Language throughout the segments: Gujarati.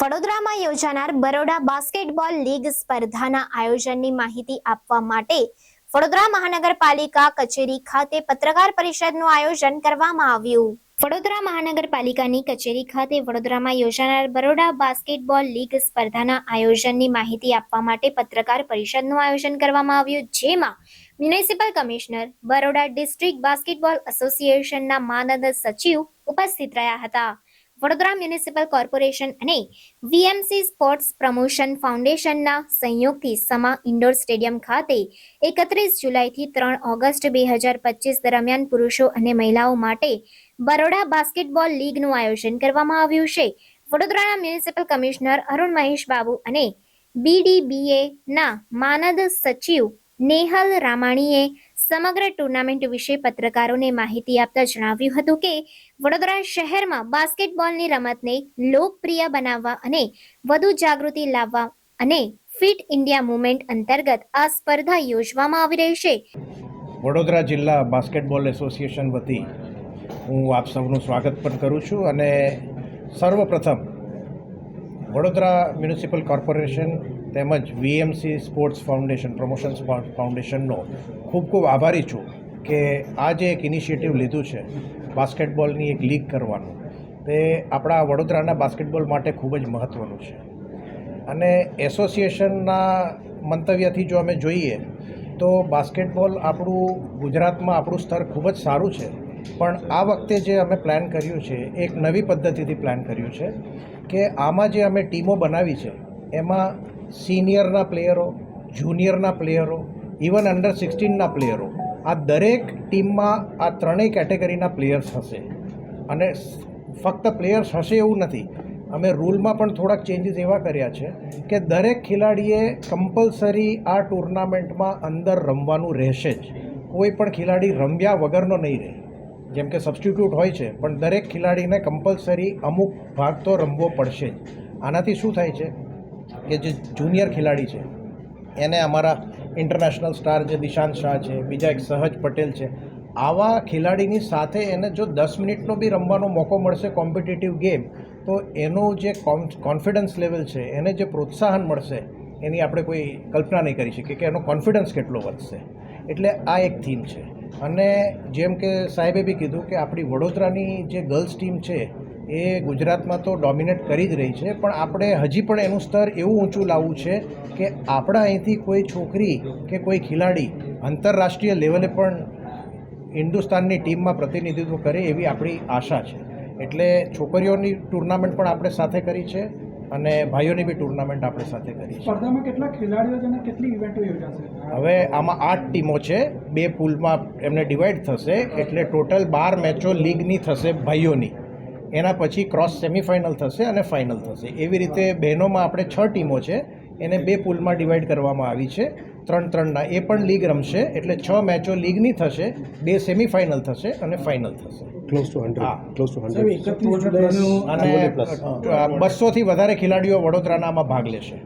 વડોદરામાં યોજાનાર બરોડા બાસ્કેટબોલ લીગ સ્પર્ધાના આયોજનની માહિતી આપવા માટે વડોદરા મહાનગરપાલિકા કચેરી ખાતે પત્રકાર પરિષદનું આયોજન કરવામાં આવ્યું. વડોદરા મહાનગરપાલિકાની કચેરી ખાતે વડોદરામાં યોજાનાર બરોડા બાસ્કેટબોલ લીગ સ્પર્ધાના આયોજનની માહિતી આપવા માટે પત્રકાર પરિષદનું આયોજન કરવામાં આવ્યું, જેમાં municipal commissioner, Baroda district basketball એસોસિએશનના માનદ સચિવ ઉપસ્થિત રહ્યા હતા. વડોદરા મ્યુનિસિપલ કોર્પોરેશન અને વીએમસી સ્પોર્ટ્સ પ્રમોશન ફાઉન્ડેશનના સંયોગથી સમા ઇન્ડોર સ્ટેડિયમ ખાતે એકત્રીસ જુલાઈથી ત્રણ ઓગસ્ટ બે હજાર પચીસ દરમિયાન પુરુષો અને મહિલાઓ માટે બરોડા બાસ્કેટબોલ લીગનું આયોજન કરવામાં આવ્યું છે. વડોદરાના મ્યુનિસિપલ કમિશનર અરુણ મહેશ બાબુ અને બીડીબીએના માનદ સચિવ નેહલ રામાણીએ સમગ્ર ટુર્નામેન્ટ વિશે પત્રકારોને માહિતી આપતા જણાવ્યું હતું કે, વડોદરા શહેરમાં બાસ્કેટબોલની રમતને લોકપ્રિય બનાવવા અને વધુ જાગૃતિ લાવવા અને ફિટ ઇન્ડિયા મુવમેન્ટ અંતર્ગત આ સ્પર્ધા યોજવામાં આવી રહી છે. વડોદરા જિલ્લા બાસ્કેટબોલ એસોસિએશન વતી હું આપ સૌનું સ્વાગત પણ કરું છું અને સર્વપ્રથમ વડોદરા મ્યુનિસિપલ કોર્પોરેશન તેમજ VMC sports foundation promotion sport ફાઉન્ડેશનનો ખૂબ ખૂબ આભારી છું કે આ જે એક ઇનિશિયેટિવ લીધું છે બાસ્કેટબોલની એક લીગ કરવાનું, તે આપણા વડોદરાના બાસ્કેટબોલ માટે ખૂબ જ મહત્ત્વનું છે. અને એસોસિએશનના મંતવ્યથી જો અમે જોઈએ, તો બાસ્કેટબોલ આપણું ગુજરાતમાં આપણું સ્તર ખૂબ જ સારું છે. પણ આ વખતે જે અમે પ્લાન કર્યું છે, એક નવી પદ્ધતિથી પ્લાન કર્યું છે કે આમાં જે અમે ટીમો બનાવી છે, એમાં સિનિયરના પ્લેયરો જુનિયરના પ્લેયરો ઇવન અંડર સિક્સટીનના પ્લેયરો આ દરેક ટીમમાં આ ત્રણેય કેટેગરીના પ્લેયર્સ હશે. અને ફક્ત પ્લેયર્સ હશે એવું નથી. અમે રૂલમાં પણ થોડાક ચેન્જીસ એવા કર્યા છે કે દરેક ખેલાડીએ કમ્પલસરી આ ટુર્નામેન્ટમાં અંદર રમવાનું રહેશે જ. કોઈ પણ ખેલાડી રમ્યા વગરનો નહીં રહે. જેમ કે સબસ્ટિટ્યૂટ હોય છે, પણ દરેક ખેલાડીને કમ્પલસરી અમુક ભાગ તો રમવો પડશે જ. આનાથી શું થાય છે? કે જે જુનિયર ખેલાડી છે, એને અમારા ઇન્ટરનેશનલ સ્ટાર જે દિશાંત શાહ છે, બીજા એક સહજ પટેલ છે, આવા ખેલાડીની સાથે એને જો દસ મિનિટનો બી રમવાનો મોકો મળશે કોમ્પિટિટિવ ગેમ તો એનું જે કોન્ફિડન્સ લેવલ છે, એને જે પ્રોત્સાહન મળશે, એની આપણે કોઈ કલ્પના નહીં કરી શકીએ કે એનો કોન્ફિડન્સ કેટલો વધશે. એટલે આ એક થીમ છે. અને જેમ કે સાહેબે બી કીધું કે આપણી વડોદરાની જે ગર્લ્સ ટીમ છે એ ગુજરાતમાં તો ડોમિનેટ કરી જ રહી છે પણ આપણે હજી પણ એનું સ્તર એવું ઊંચું લાવવું છે કે આપણા અહીંથી કોઈ છોકરી કે કોઈ ખેલાડી આંતરરાષ્ટ્રીય લેવલે પણ હિન્દુસ્તાનની ટીમમાં પ્રતિનિધિત્વ કરે એવી આપણી આશા છે. એટલે છોકરીઓની ટુર્નામેન્ટ પણ આપણે સાથે કરી છે અને ભાઈઓની બી ટુર્નામેન્ટ આપણે સાથે કરી છે. સ્પર્ધામાં કેટલા ખેલાડીઓ છે અને કેટલી ઇવેન્ટો યોજાશે? હવે આમાં આઠ ટીમો છે બે પુલમાં એમને ડિવાઈડ થશે એટલે ટોટલ બાર મેચો લીગની થશે ભાઈઓની. એના પછી ક્રોસ સેમિફાઇનલ થશે અને ફાઇનલ થશે. એવી રીતે બહેનોમાં આપણે છ ટીમો છે. એને બે પુલમાં ડિવાઈડ કરવામાં આવી છે. ત્રણ ત્રણના. એ પણ લીગ રમશે. એટલે છ મેચો લીગની થશે. બે સેમિફાઇનલ થશે અને ફાઇનલ થશે. Close to 100 close to 100 સાહેબ, એકત્રીસ જુલાઈનું અને બસોથી વધારે ખેલાડીઓ વડોદરાના આમાં ભાગ લેશે.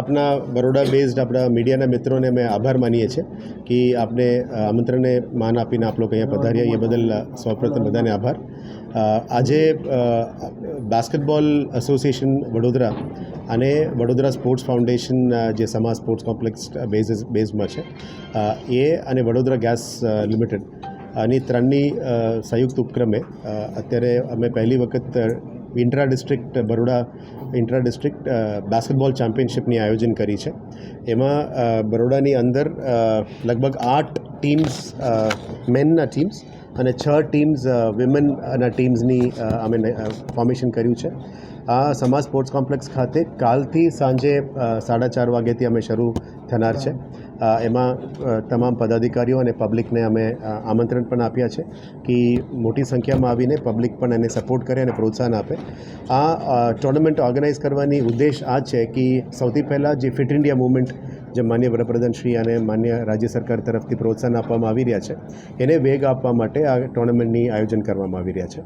આપના બરોડા બેઝડ આપણા મીડિયાના મિત્રોને અમે આભાર માનીએ છીએ કે આપને આમંત્રણને માન આપીને આપ લોકો અહીંયા પધાર્યા. એ બદલ સૌપ્રથમ બધાને આભાર. આજે બાસ્કેટબોલ એસોસિએશન વડોદરા અને વડોદરા સ્પોર્ટ્સ ફાઉન્ડેશન જે સમા સ્પોર્ટ્સ કોમ્પ્લેક્સ બેઝ બેઝમાં છે એ અને વડોદરા ગેસ લિમિટેડ આની ત્રણની સંયુક્ત ઉપક્રમે અત્યારે અમે પહેલી વખત intra district Baroda intra district basketball ચેમ્પિયનશિપની આયોજન કરી છે. એમાં બરોડાની અંદર લગભગ આઠ ટીમ્સ મેનના ટીમ્સ અને છ ટીમ્સ વિમેનના ટીમ્સની અમે ફોર્મેશન કર્યું છે. આ સમાજ સ્પોર્ટ્સ કોમ્પ્લેક્સ ખાતે કાલથી સાંજે સાડા ચાર વાગ્યાથી અમે શરૂ થનાર છે. એમાં તમામ પદાધિકારીઓ અને પબ્લિકને અમે આમંત્રણ પણ આપ્યા છે કે મોટી સંખ્યામાં આવીને પબ્લિક પણ એને સપોર્ટ કરે અને પ્રોત્સાહન આપે. આ ટુર્નામેન્ટ ઓર્ગેનાઇઝ કરવાની ઉદ્દેશ આ છે કે સૌથી પહેલાં જે ફિટ ઇન્ડિયા મુવમેન્ટ જે માન્ય વડાપ્રધાનશ્રી અને માન્ય રાજ્ય સરકાર તરફથી પ્રોત્સાહન આપવામાં આવી રહ્યા છે. એને વેગ આપવા માટે આ ટુર્નામેન્ટની આયોજન કરવામાં આવી રહ્યા છે.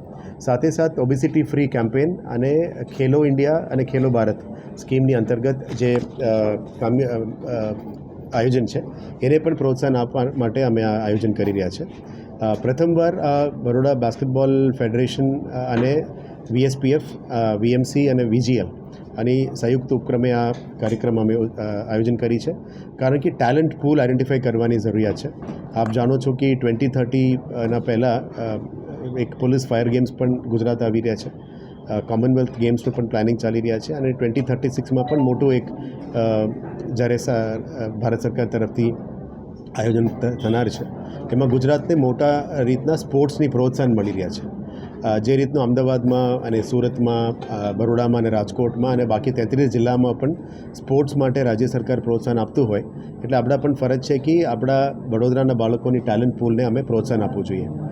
સાથે સાથ ઓબિસિટી ફ્રી કેમ્પેન અને ખેલો ઇન્ડિયા અને ખેલો ભારત સ્કીમની અંતર્ગત જે કામ્ય આયોજન છે, એને પણ પ્રોત્સાહન આપવા માટે અમે આ આયોજન કરી રહ્યા છે. પ્રથમવાર બરોડા બાસ્કેટબોલ ફેડરેશન અને વીએસપીએફ વીએમસી અને વીજીએલ અને સંયુક્ત ઉપક્રમે આ કાર્યક્રમ અમે આયોજન કરી છે. કારણ કે ટેલેન્ટ પૂલ આઈડેન્ટિફાઈ કરવાની જરૂરિયાત છે. આપ જાણો છો કે ટ્વેન્ટી થર્ટીના પહેલાં એક પોલીસ ફાયર ગેમ્સ પણ ગુજરાત આવી રહ્યા છે. કોમનવેલ્થ ગેમ્સનું પણ પ્લાનિંગ ચાલી રહ્યા છે અને ટ્વેન્ટી થર્ટી સિક્સમાં પણ મોટું એક જ્યારે ભારત સરકાર તરફથી આયોજન થનાર છે. એમાં ગુજરાતને મોટા રીતના સ્પોર્ટ્સની પ્રોત્સાહન મળી રહ્યા છે. જે રીતનું અમદાવાદમાં અને સુરતમાં બરોડામાં અને રાજકોટમાં અને બાકી તેત્રીસ જિલ્લામાં પણ સ્પોર્ટ્સ માટે રાજ્ય સરકાર પ્રોત્સાહન આપતું હોય. એટલે આપણા પણ ફરજ છે કે આપણા વડોદરાના બાળકોની ટેલેન્ટ પૂલને અમે પ્રોત્સાહન આપવું જોઈએ.